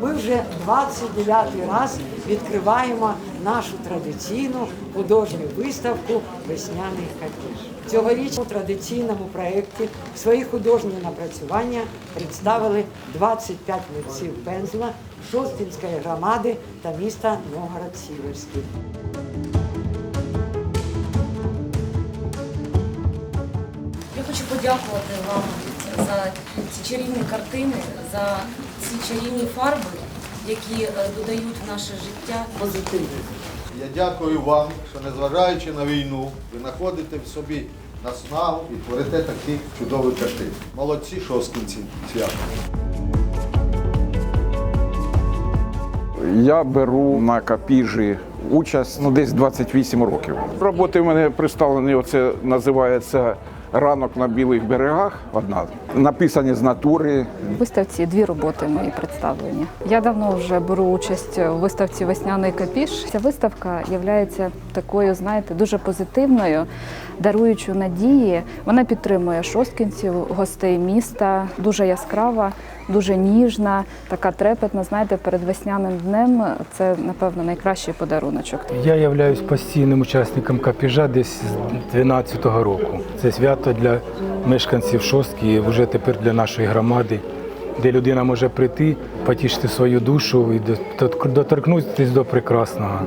вже 29-й раз відкриваємо нашу традиційну художню виставку Весняний капіш. Цьогоріч у традиційному проєкті свої художні напрацювання представили 25 митців пензла Шостинської громади та міста Новгород-Сіверський. Я хочу подякувати вам за ці чарівні картини, за ці чарівні фарби, які е, додають в наше життя Позитивні. Я дякую вам, що незважаючи на війну, ви знаходите в собі наснагу і творите такі чудові картини. Молодці шосткинці свято. Я беру на капіжі участь ну, десь 28 років. Роботи в мене представлені, оце називається ранок на білих берегах. Одна написані з натури. В виставці дві роботи мої представлені. Я давно вже беру участь у виставці Весняний капіш. Ця виставка є такою, знаєте, дуже позитивною, даруючою надії. Вона підтримує шосткінців, гостей міста, дуже яскрава, дуже ніжна, така трепетна. Знаєте, перед весняним днем це напевно найкращий подаруночок. Я являюсь постійним учасником капіжа десь з 12-го року. Це свято для мешканців шостки, і вже тепер для нашої громади, де людина може прийти, потішити свою душу і доторкнутися до прекрасного.